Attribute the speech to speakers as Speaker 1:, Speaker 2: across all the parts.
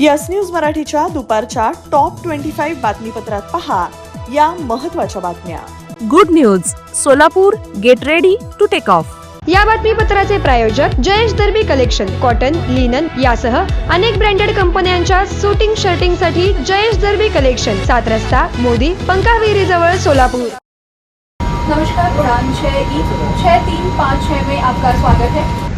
Speaker 1: Yes news मराठीच्या दुपारच्या top twenty five बातमीपत्रात पहा या महत्त्वाच्या बातम्या.
Speaker 2: Good news Solapur get ready to take off
Speaker 3: या बातमीपत्राचे प्रायोजक Jayesh Darbi collection cotton linen यासह अनेक ब्रँडेड कंपन्यांच्या सुटिंग शर्टिंगसाठी जयेश दर्बी कलेक्शन सात रस्ता मोदी पंकाविरी जवळ सोलापूर.
Speaker 4: नमस्कार उड़ान छः ई छः तीन पाँच छः में आपका स्वागत है।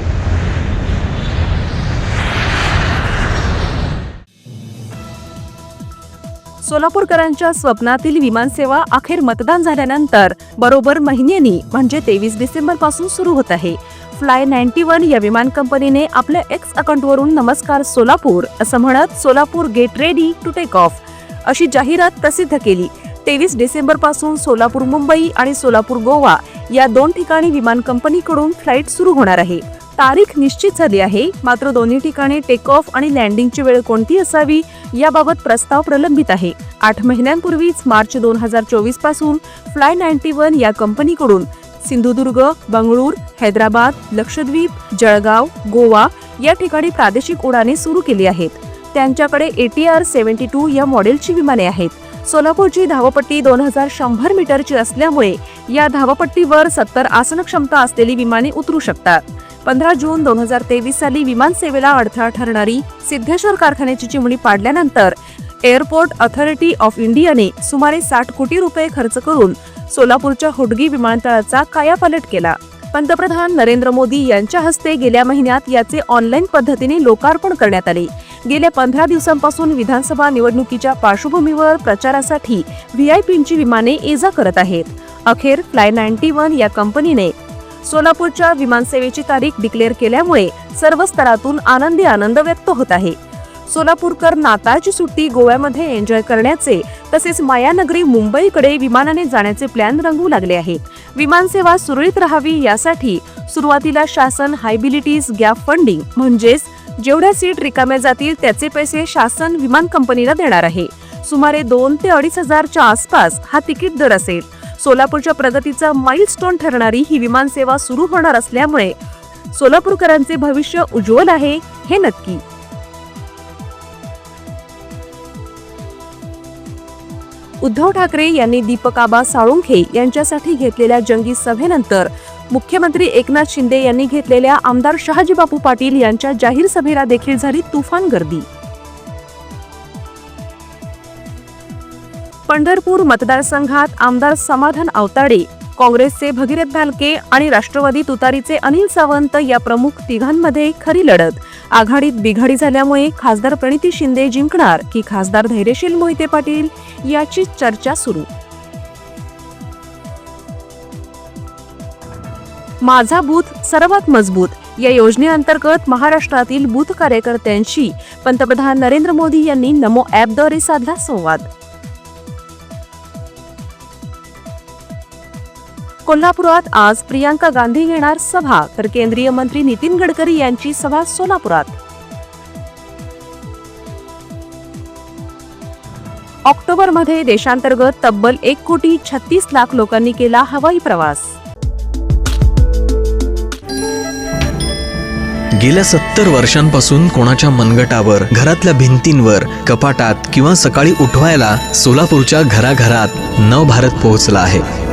Speaker 2: सोलापूरकरांच्या स्वप्नातील विमानसेवा अखेर मतदान झाल्यानंतर बरोबर महिन्यानी म्हणजे तेवीस डिसेंबरपासून सुरू होत आहे. फ्लाय नाईन्टी वन या विमान कंपनीने आपल्या एक्स अकाउंटवरून नमस्कार सोलापूर असं म्हणत Solapur get ready to take off अशी जाहिरात प्रसिद्ध केली. तेवीस डिसेंबरपासून सोलापूर मुंबई आणि सोलापूर गोवा या दोन ठिकाणी विमान कंपनीकडून फ्लाईट सुरू होणार आहे. तारीख निश्चित झाली आहे. मात्र दोन्ही ठिकाणी टेक ऑफ आणि लँडिंगची वेळ कोणती असावी याबाबत प्रस्ताव प्रलंबित आहे. आठ महिन्यांपूर्वीच मार्च दोन हजार चोवीसपासून फ्लाय नाईन्टी वन या कंपनीकडून सिंधुदुर्ग बंगळूर हैदराबाद लक्षद्वीप जळगाव गोवा या ठिकाणी प्रादेशिक उडाणे सुरू केली आहेत. त्यांच्याकडे एटीआर सेव्हन्टी टू या मॉडेलची विमाने आहेत. सोलापूरची धावपट्टी दोन हजार शंभर मीटरची असल्यामुळे या धावपट्टीवर सत्तर आसन क्षमता असलेली विमाने उतरू शकतात. पंधरा जून दोन हजार तेवीस साली विमान सेवेला अडथळा ठरणारी सिद्धेश्वर कारखान्याची चिमणी पाडल्यानंतर एअरपोर्ट ऑथॉरिटी ऑफ इंडियाने सुमारे साठ कोटी रुपये खर्च करून सोलापूरच्या होडगी विमानतळाचा कायापालट केला. पंतप्रधान नरेंद्र मोदी यांच्या हस्ते गेल्या महिन्यात याचे ऑनलाईन पद्धतीने लोकार्पण करण्यात आले. गेल्या पंधरा दिवसांपासून विधानसभा निवडणुकीच्या पार्श्वभूमीवर प्रचारासाठी व्हीआयपींची विमाने ये जा करत आहेत. अखेर फ्लाय नाईन्टी वन या कंपनीने सोलापूरच्या विमानसेवेची तारीख डिक्लेअर केल्यामुळे सर्व स्तरातून आनंदी आनंद व्यक्त होत आहे. सोलापूरकर नाताळची सुट्टी गोव्यामध्ये एन्जॉय करण्याचे तसेच मायानगरी मुंबईकडे विमानाने जाण्याचे प्लॅन रंगू लागले आहेत. विमानसेवा सुरळीत राहावी यासाठी सुरुवातीला शासन हायबिलिटीज गॅप फंडिंग म्हणजेच जेवढ्या सीट रिकाम्या जातील त्याचे पैसे शासन विमान कंपनीला देणार आहे. सुमारे दोन ते अडीच हजारच्या आसपास हा तिकीट दर असेल. सोलापूरच्या प्रगतीचा माइलस्टोन ठरणारी ही विमानसेवा सुरू होणार असल्यामुळे सोलापूरकरांचे भविष्य उज्ज्वल आहे हे नक्की. उद्धव ठाकरे यांनी दीपकाबा साळुंखे यांच्यासाठी घेतलेल्या जंगी सभेनंतर मुख्यमंत्री एकनाथ शिंदे यांनी घेतलेल्या आमदार शहाजीबापू पाटील यांच्या जाहीर सभेला देखील झाली तुफान गर्दी. पंढरपूर मतदारसंघात आमदार समाधान अवताडे काँग्रेसचे भगीरथ भालके आणि राष्ट्रवादी तुतारीचे अनिल सावंत या प्रमुख तिघांमध्ये खरी लढत. आघाडीत बिघाडी झाल्यामुळे खासदार प्रणिती शिंदे जिंकणार की खासदार धैर्यशील मोहिते पाटील याची चर्चा सुरू. माझा बूथ सर्वात मजबूत. या योजनेअंतर्गत महाराष्ट्रातील बूथ कार्यकर्त्यांशी पंतप्रधान नरेंद्र मोदी यांनी नमो ॲपद्वारे साधला संवाद. कोल्हापुरात आज प्रियांका गांधी घेणार सभा तर केंद्रीय मंत्री नितीन गडकरी यांची सभा सोलापुरात. ऑक्टोबरमध्ये देशांतर्गत तब्बल एक कोटी छत्तीस लाख लोकांनी केला हवाई प्रवास.
Speaker 5: गेल्या सत्तर वर्षांपासून कोणाच्या मनगटावर घरातल्या भिंतींवर कपाटात किंवा सकाळी उठवायला सोलापूरच्या घराघरात नव भारत पोहोचला आहे.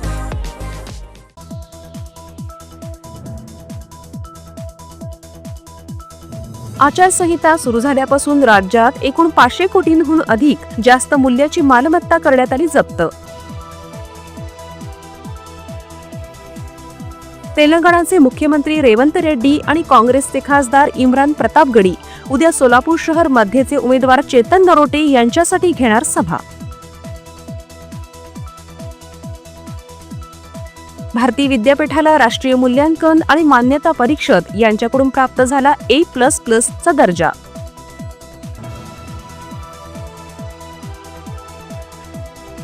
Speaker 2: आचारसंहिता सुरू झाल्यापासून राज्यात एकूण पाचशे कोटींहून अधिक जास्त मूल्याची मालमत्ता करण्यात आली जप्त. तेलंगणाचे मुख्यमंत्री रेवंत रेड्डी आणि काँग्रेसचे खासदार इम्रान प्रतापगडी उद्या सोलापूर शहर मध्येचे उमेदवार चेतन नरोटे यांच्यासाठी घेणार सभा. भारतीय विद्यापीठाला राष्ट्रीय मूल्यांकन आणि मान्यता परिषद यांच्याकडून प्राप्त झाला ए प्लस प्लसचा दर्जा.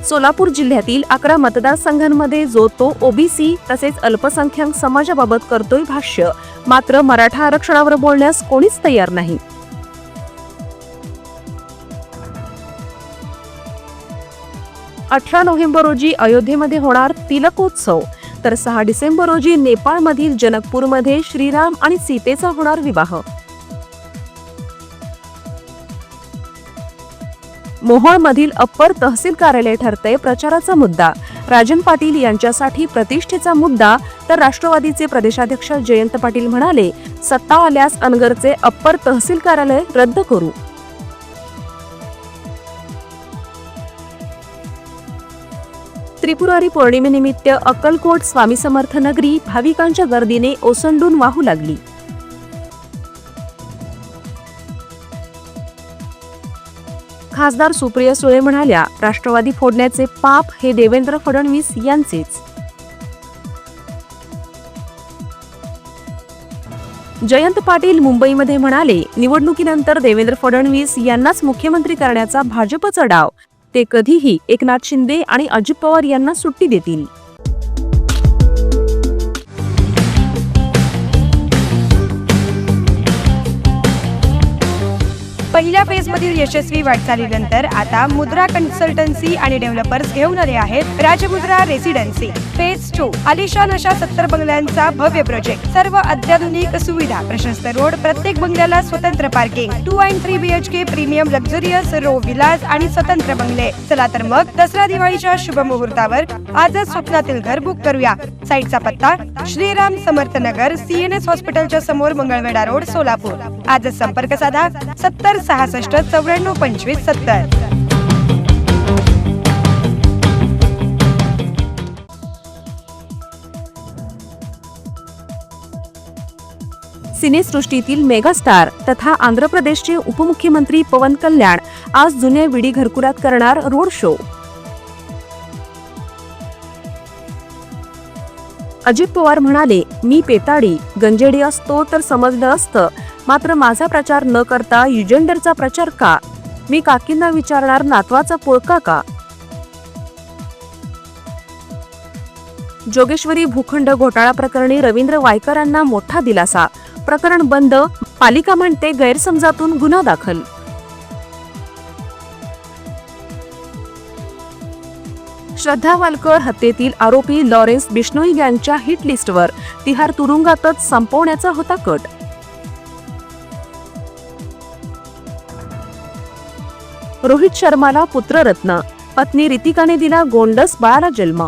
Speaker 2: सोलापूर जिल्ह्यातील अकरा मतदारसंघांमध्ये जो तो ओबीसी तसेच अल्पसंख्याक समाजाबाबत करतोय भाष्य मात्र मराठा आरक्षणावर बोलण्यास कोणीच तयार नाही. अठरा नोव्हेंबर रोजी अयोध्येमध्ये होणार तिलकोत्सव. तर सहा डिसेंबर रोजी नेपाळमधील जनकपूरमध्ये श्रीराम आणि सीतेचा होणार विवाह. मोहोळमधील अप्पर तहसील कार्यालय ठरतंय प्रचाराचा मुद्दा. राजन पाटील यांच्यासाठी प्रतिष्ठेचा मुद्दा तर राष्ट्रवादीचे प्रदेशाध्यक्ष जयंत पाटील म्हणाले सत्ता आल्यास अनगरचे अप्पर तहसील कार्यालय रद्द करू. त्रिपुरारी पौर्णिमेनिमित्त अक्कलकोट स्वामी समर्थ नगरी भाविकांच्या गर्दीने ओसंडून वाहू लागली. खासदार सुप्रिया सुळे म्हणाल्या राष्ट्रवादी फोडण्याचे पाप हे देवेंद्र फडणवीस यांचेच. जयंत पाटील मुंबईमध्ये म्हणाले निवडणुकीनंतर देवेंद्र फडणवीस यांनाच मुख्यमंत्री करण्याचा भाजपचा डाव. ते कधीही एकनाथ शिंदे आणि अजित पवार यांना सुट्टी देतील.
Speaker 3: पहिल्या फेजमधील यशस्वी वाटचालीनंतर आता मुद्रा कन्सल्टन्सी आणि डेव्हलपर्स घेऊन आले आहेत राजमुद्रा रेसिडेन्सी फेज टू आलिशान अशा सत्तर बंगल्यांचा भव्य प्रोजेक्ट सर्व अत्याधुनिक सुविधा प्रशस्त रोड प्रत्येक बंगल्याला स्वतंत्र parking two and three BHK premium luxurious row villas आणि स्वतंत्र बंगले. चला तर मग दसरा दिवाळीच्या शुभ मुहूर्तावर आजच स्वप्नातील घर बुक करूया. साईटचा पत्ता श्रीराम समर्थ नगर सीएनएस हॉस्पिटलच्या समोर मंगळवेढा रोड सोलापूर. आजच संपर्क साधा सत्तर सहासष्ट चौऱ्याण्णव पंचवीस सत्तर.
Speaker 2: सिनेसृष्टीतील मेगास्टार तथा आंध्र प्रदेशचे उपमुख्यमंत्री पवन कल्याण आज जुन्या विडी घरकुलात करणार रोड शो. अजित पवार म्हणाले मी पेताडी गंजेडी असतो तर समजलं असतं मात्र माझा प्रचार न करता युजेंडरचा प्रचार का? मी काकींना विचारणार नातवाचा पोळका का? जोगेश्वरी भूखंड घोटाळा प्रकरणी रवींद्र वायकरांना मोठा दिलासा प्रकरण बंद पालिका म्हणते गैरसमजातून गुन्हा दाखल. श्रद्धा वालकर हत्येतील आरोपी लॉरेन्स बिश्नोई गँगच्या हिट लिस्टवर तिहार तुरुंगातच संपवण्याचा होता कट. रोहित शर्माला पुत्ररत्न. पत्नी रितिकाने दिला गोंडस बाळाला जन्म.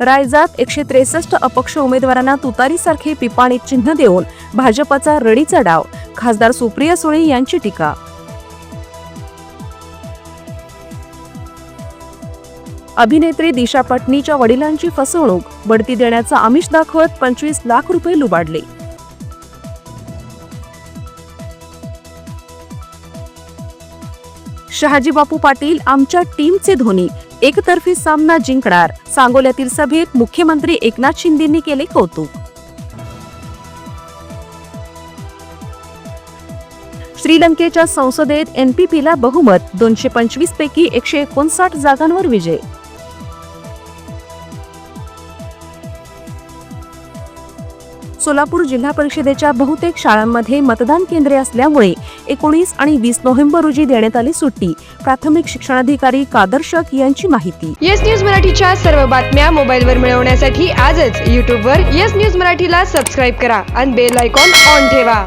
Speaker 2: रायजात एकशे त्रेसष्ट अपक्ष उमेदवारांना तुतारीसारखे पिपाणी चिन्ह देऊन भाजपचा रडीचा डाव. खासदार सुप्रिया सुळे यांची टीका. अभिनेत्री दिशा पटनीच्या वडिलांची फसवणूक. बढती देण्याचा आमिष दाखवत पंचवीस लाख रुपये लुबाडले. शहाजी बापू पाटील आमच्या टीमचे धोनी. एकतर्फी सामना जिंकणार. सांगोल्यातील सभेत मुख्यमंत्री एकनाथ शिंदेंनी केले कौतुक. श्रीलंकेच्या संसदेत एनपीपीला बहुमत. दोनशे पंचवीस पैकी एकशे एकोणसाठ जागांवर विजय. सोलापूर जिल्हा परिषदेच्या बहुतेक शाळांमध्ये मतदान केंद्रे असल्यामुळे एकोणीस आणि वीस नोव्हेंबर रोजी देण्यात आली सुट्टी. प्राथमिक शिक्षणाधिकारी कादर्शक यांची माहिती.
Speaker 3: येस न्यूज मराठीच्या सर्व बातम्या मोबाईलवर मिळवण्यासाठी आजच यूट्यूबवर येस न्यूज मराठीला सबस्क्राईब करा आणि बेल आयकॉन ऑन ठेवा.